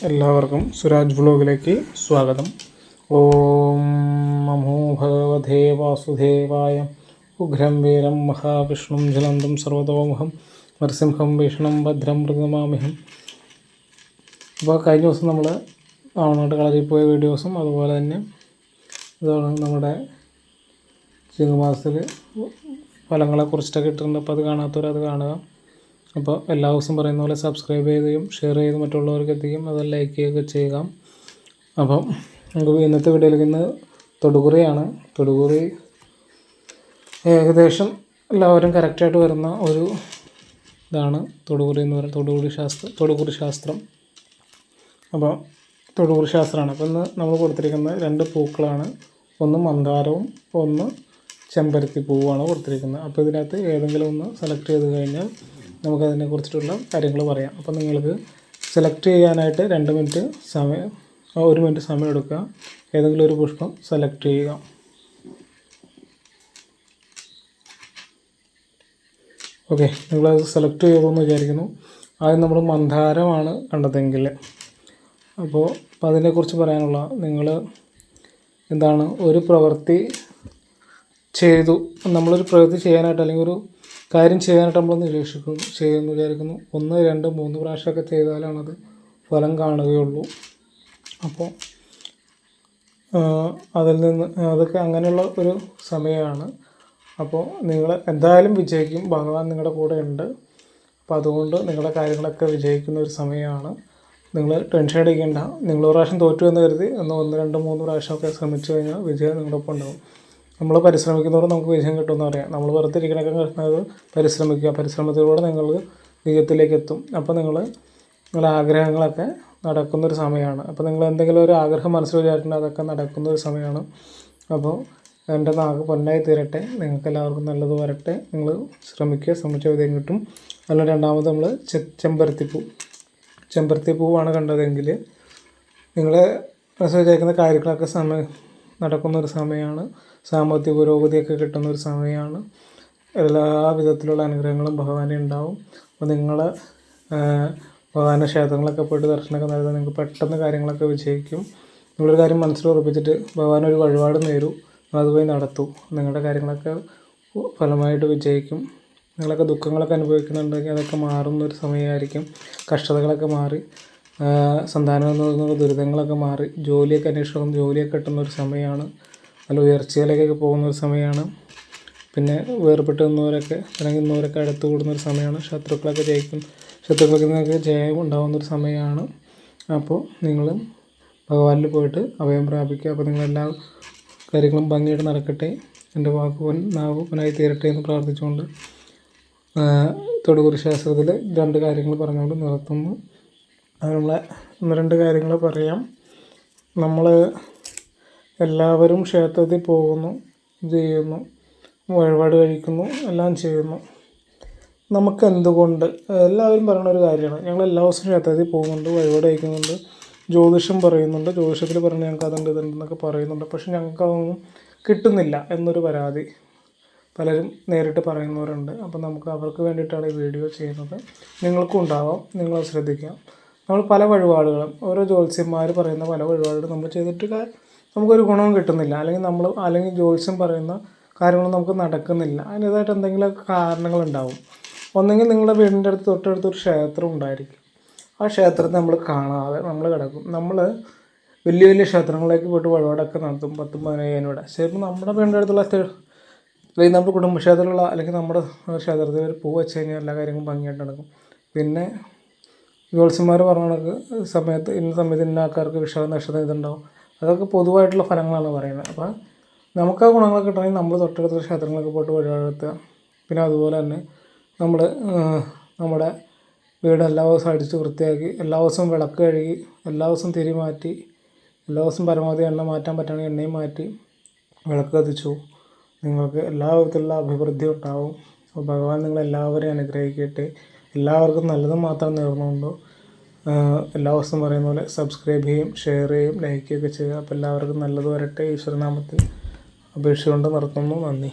എല്ലാവർക്കും സുരാജ് വ്ലോഗിലേക്ക് സ്വാഗതം. ഓം നമോ ഭഗവദേ വാസുദേവായ. ഉഗ്രം വീരം മഹാവിഷ്ണും ജലന്തം സർവതോമുഖം. നരസിംഹം ഭീഷണം ഭദ്രം മൃഗമാമിഹം. അപ്പോൾ കഴിഞ്ഞ ദിവസം നമ്മൾ ആവണോട്ട് കളരിൽ പോയ വീഡിയോസും അതുപോലെ തന്നെ ഇതാണ് നമ്മുടെ ചിങ്ങമാസത്തിൽ ഫലങ്ങളെ കുറിച്ചിട്ടൊക്കെ ഇട്ടിട്ടുണ്ട് അപ്പോൾ അത് കാണാത്തവരത് കാണുക. അപ്പോൾ എല്ലാ ദിവസവും പറയുന്ന പോലെ സബ്സ്ക്രൈബ് ചെയ്യുകയും ഷെയർ ചെയ്ത് മറ്റുള്ളവർക്ക് എത്തിക്കും. അത് ലൈക്ക് ചെയ്യുകയൊക്കെ ചെയ്യുക. അപ്പം നമുക്ക് ഇന്നത്തെ വീഡിയോയിലേക്ക് ഇന്ന് തൊടുകുറിയാണ്. തൊടുകുറി ഏകദേശം എല്ലാവരും കറക്റ്റായിട്ട് വരുന്ന ഒരു ഇതാണ് തൊടുകുറി എന്ന് പറയുന്നത്. തൊടുകുറി ശാസ്ത്രം തൊടുകുറി ശാസ്ത്രം. അപ്പോൾ തൊടുകുറി ശാസ്ത്രമാണ്. അപ്പോൾ ഇന്ന് നമ്മൾ കൊടുത്തിരിക്കുന്ന രണ്ട് പൂക്കളാണ്. ഒന്ന് മന്ദാരവും ഒന്ന് ചെമ്പരത്തി പൂവാണ് കൊടുത്തിരിക്കുന്നത്. അപ്പോൾ ഇതിനകത്ത് ഏതെങ്കിലും ഒന്ന് സെലക്ട് ചെയ്ത് കഴിഞ്ഞാൽ നമുക്കതിനെ കുറിച്ചിട്ടുള്ള കാര്യങ്ങൾ പറയാം. അപ്പോൾ നിങ്ങൾക്ക് സെലക്ട് ചെയ്യാനായിട്ട് രണ്ട് മിനിറ്റ് സമയം ഒരു മിനിറ്റ് സമയം എടുക്കുക. ഏതെങ്കിലും ഒരു പുഷ്പം സെലക്ട് ചെയ്യുക. ഓക്കെ നിങ്ങളത് സെലക്ട് ചെയ്തെന്ന് വിചാരിക്കുന്നു. ആദ്യം നമ്മൾ മന്ദാരമാണ് കണ്ടതെങ്കിൽ. അപ്പോൾ അപ്പോൾ അതിനെക്കുറിച്ച് പറയാനുള്ള നിങ്ങൾ എന്താണ് ഒരു പ്രവൃത്തി ചെയ്തു നമ്മളൊരു പ്രവൃത്തി ചെയ്യാനായിട്ട് അല്ലെങ്കിൽ ഒരു കാര്യം ചെയ്യാനായിട്ട് നമ്മൾ നിരീക്ഷിക്കുന്നു ചെയ്യുമെന്ന് വിചാരിക്കുന്നു. ഒന്ന് രണ്ട് മൂന്ന് പ്രാവശ്യമൊക്കെ ചെയ്താലാണത് ഫലം കാണുകയുള്ളൂ. അപ്പോൾ അതിൽ നിന്ന് അതൊക്കെ അങ്ങനെയുള്ള ഒരു സമയമാണ്. അപ്പോൾ നിങ്ങൾ എന്തായാലും വിജയിക്കും. ഭഗവാൻ നിങ്ങളുടെ കൂടെ ഉണ്ട്. അപ്പോൾ അതുകൊണ്ട് നിങ്ങളുടെ കാര്യങ്ങളൊക്കെ വിജയിക്കുന്ന ഒരു സമയമാണ്. നിങ്ങൾ ടെൻഷൻ അടിക്കേണ്ട. നിങ്ങൾ ഒരു പ്രാവശ്യം തോറ്റു എന്ന് കരുതി ഒന്ന് ഒന്ന് രണ്ട് മൂന്ന് പ്രാവശ്യമൊക്കെ ശ്രമിച്ചു കഴിഞ്ഞാൽ വിജയം നിങ്ങളുടെ ഒപ്പം ഉണ്ടാവും. നമ്മൾ പരിശ്രമിക്കുന്നവർ നമുക്ക് വിജയം കിട്ടുമെന്ന് പറയാം. നമ്മൾ വെറുതെ ഇരിക്കണൊക്കെ കിട്ടുന്നത് പരിശ്രമിക്കുക. പരിശ്രമത്തിലൂടെ നിങ്ങൾ വിജയത്തിലേക്ക് എത്തും അപ്പോൾ നിങ്ങൾ നിങ്ങളുടെ ആഗ്രഹങ്ങളൊക്കെ നടക്കുന്നൊരു സമയമാണ്. അപ്പോൾ നിങ്ങൾ എന്തെങ്കിലും ഒരു ആഗ്രഹം മനസ്സിൽ വിചാരിച്ചിട്ടുണ്ടെങ്കിൽ അതൊക്കെ നടക്കുന്ന ഒരു സമയമാണ്. അപ്പോൾ എന്റെ നാക്ക് പൊന്നായി തീരട്ടെ. നിങ്ങൾക്ക് എല്ലാവർക്കും നല്ലത് വരട്ടെ. നിങ്ങൾ ശ്രമിക്കുക. ശ്രമിച്ച വിധം കിട്ടും. അതിൽ രണ്ടാമത് നമ്മൾ ചെമ്പരത്തിപ്പൂ ചെമ്പരത്തിപ്പൂവാണ് കണ്ടതെങ്കിൽ നിങ്ങൾ മനസ്സിൽ വിചാരിക്കുന്ന കാര്യങ്ങളൊക്കെ സമയം നടക്കുന്ന ഒരു സമയമാണ്. സാമ്പത്തിക പുരോഗതിയൊക്കെ കിട്ടുന്ന ഒരു സമയമാണ്. എല്ലാ വിധത്തിലുള്ള അനുഗ്രഹങ്ങളും ഭഗവാനെ ഉണ്ടാവും. അപ്പോൾ നിങ്ങൾ ഭഗവാന്റെ ക്ഷേത്രങ്ങളൊക്കെ പോയിട്ട് ദർശനമൊക്കെ നടത്താൻ നിങ്ങൾക്ക് പെട്ടെന്ന് കാര്യങ്ങളൊക്കെ വിജയിക്കും. നിങ്ങളൊരു കാര്യം മനസ്സിൽ ഉറപ്പിച്ചിട്ട് ഭഗവാൻ ഒരു വഴിപാട് നേരും. അതുപോയി നടത്തൂ. നിങ്ങളുടെ കാര്യങ്ങളൊക്കെ ഫലമായിട്ട് വിജയിക്കും. നിങ്ങളൊക്കെ ദുഃഖങ്ങളൊക്കെ അനുഭവിക്കുന്നുണ്ടെങ്കിൽ അതൊക്കെ മാറുന്ന ഒരു സമയമായിരിക്കും. കഷ്ടതകളൊക്കെ മാറി. സന്താനം എന്നുള്ള ദുരിതങ്ങളൊക്കെ മാറി ജോലിയൊക്കെ അന്വേഷിക്കുന്ന ജോലിയൊക്കെ കിട്ടുന്ന ഒരു സമയമാണ്. നല്ല ഉയർച്ചയിലേക്കൊക്കെ പോകുന്ന ഒരു സമയമാണ്. പിന്നെ വേർപെട്ട് നിന്നവരൊക്കെ അല്ലെങ്കിൽ നിന്നവരൊക്കെ അടുത്ത് കൂടുന്ന ഒരു സമയമാണ്. ശത്രുക്കളൊക്കെ ജയിക്കും ശത്രുക്കളൊക്കെ നിങ്ങൾക്ക് ജയം ഉണ്ടാകുന്ന ഒരു സമയമാണ്. അപ്പോൾ നിങ്ങൾ ഭഗവാനിൽ പോയിട്ട് അഭയം പ്രാപിക്കുക. അപ്പോൾ നിങ്ങളെല്ലാ കാര്യങ്ങളും ഭംഗിയായിട്ട് നടക്കട്ടെ. എന്റെ വാക്ക് പൊൻ നാവ് പൊന്നായി തീരട്ടെ എന്ന് പ്രാർത്ഥിച്ചുകൊണ്ട് തൊടുകുറി ശാസ്ത്രത്തിൽ രണ്ട് കാര്യങ്ങൾ പറഞ്ഞുകൊണ്ട് നിർത്തുന്നു അത് നമ്മളെ ഒന്ന് രണ്ട് കാര്യങ്ങൾ പറയാം. നമ്മൾ എല്ലാവരും ക്ഷേത്രത്തിൽ പോകുന്നു ഇത് ചെയ്യുന്നു വഴിപാട് കഴിക്കുന്നു എല്ലാം ചെയ്യുന്നു. നമുക്ക് എന്തുകൊണ്ട്? എല്ലാവരും പറയുന്ന ഒരു കാര്യമാണ്. ഞങ്ങൾ എല്ലാ ദിവസവും ക്ഷേത്രത്തിൽ പോകുന്നുണ്ട് വഴിപാട് കഴിക്കുന്നുണ്ട് ജ്യോതിഷം പറയുന്നുണ്ട് ജ്യോതിഷത്തിൽ പറയുന്നത് ഞങ്ങൾക്ക് അതുണ്ട് ഇതുണ്ട് എന്നൊക്കെ പറയുന്നുണ്ട്. പക്ഷെ ഞങ്ങൾക്ക് അതൊന്നും കിട്ടുന്നില്ല എന്നൊരു പരാതി പലരും നേരിട്ട് പറയുന്നവരുണ്ട്. അപ്പോൾ നമുക്ക് അവർക്ക് വേണ്ടിയിട്ടാണ് ഈ വീഡിയോ ചെയ്യുന്നത്. നിങ്ങൾക്കും ഉണ്ടാവാം നിങ്ങൾ ശ്രദ്ധിക്കുക നമ്മൾ പല വഴിപാടുകളും ഓരോ ജ്യോത്സ്യന്മാർ പറയുന്ന പല വഴിപാടുകളും നമ്മൾ ചെയ്തിട്ട് നമുക്കൊരു ഗുണവും കിട്ടുന്നില്ല. അല്ലെങ്കിൽ നമ്മൾ അല്ലെങ്കിൽ ജ്യോത്സ്യം പറയുന്ന കാര്യങ്ങൾ നമുക്ക് നടക്കുന്നില്ല. അതിന്റേതായിട്ട് എന്തെങ്കിലുമൊക്കെ കാരണങ്ങളുണ്ടാവും. ഒന്നെങ്കിൽ നിങ്ങളുടെ വീടിന്റെ അടുത്ത് തൊട്ടടുത്ത് ഒരു ക്ഷേത്രം ഉണ്ടായിരിക്കും. ആ ക്ഷേത്രത്തെ നമ്മൾ കാണാതെ നമ്മൾ കിടക്കും. നമ്മൾ വലിയ വലിയ ക്ഷേത്രങ്ങളിലേക്ക് പോയിട്ട് വഴിപാടൊക്കെ നടത്തും പത്തും പതിനയ്യായിരം ഇവിടെ ശരിക്കും നമ്മുടെ വീടിന്റെ അടുത്തുള്ള അല്ലെങ്കിൽ നമ്മുടെ കുടുംബക്ഷേത്രത്തിലുള്ള അല്ലെങ്കിൽ നമ്മുടെ ക്ഷേത്രത്തിൽ ഒരു പൂ വെച്ച് കഴിഞ്ഞാൽ എല്ലാ കാര്യങ്ങളും ഭംഗിയായിട്ട് നടക്കും. പിന്നെ ജ്യോത്സ്യന്മാർ പറഞ്ഞ കണക്ക് സമയത്ത് ഇന്ന സമയത്ത് ഇന്ന ആൾക്കാർക്ക് വിഷാദ നക്ഷത്രം ഇതുണ്ടാവും. അതൊക്കെ പൊതുവായിട്ടുള്ള ഫലങ്ങളാണ് പറയുന്നത്. അപ്പം നമുക്ക് ആ ഗുണങ്ങൾ കിട്ടണമെങ്കിൽ നമ്മൾ തൊട്ടടുത്ത ക്ഷേത്രങ്ങളൊക്കെ പോയിട്ട് വഴിപാടെത്തുക പിന്നെ അതുപോലെ തന്നെ നമ്മൾ നമ്മുടെ വീട് എല്ലാ ദിവസവും അടിച്ച് വൃത്തിയാക്കി എല്ലാ ദിവസവും വിളക്ക് കഴുകി എല്ലാ ദിവസവും തിരി മാറ്റി എല്ലാ ദിവസവും പരമാവധി എണ്ണ മാറ്റാൻ പറ്റുകയാണെങ്കിൽ എണ്ണയും മാറ്റി വിളക്ക് കത്തിച്ചു. നിങ്ങൾക്ക് എല്ലാ വിധത്തിലുള്ള അഭിവൃദ്ധി ഉണ്ടാവും. ഭഗവാൻ നിങ്ങളെല്ലാവരെയും അനുഗ്രഹിക്കട്ടെ. എല്ലാവർക്കും നല്ലത് മാത്രം നേർന്നുകൊണ്ട് എല്ലാ ദിവസവും പറയുന്ന പോലെ സബ്സ്ക്രൈബ് ചെയ്യും ഷെയർ ചെയ്യും ലൈക്ക് ഒക്കെ ചെയ്യുക. അപ്പോൾ എല്ലാവർക്കും നല്ലത് വരട്ടെ. ഈശ്വരനാമത്തിൽ അപേക്ഷ കൊണ്ട് നിർത്തുന്നു. നന്ദി.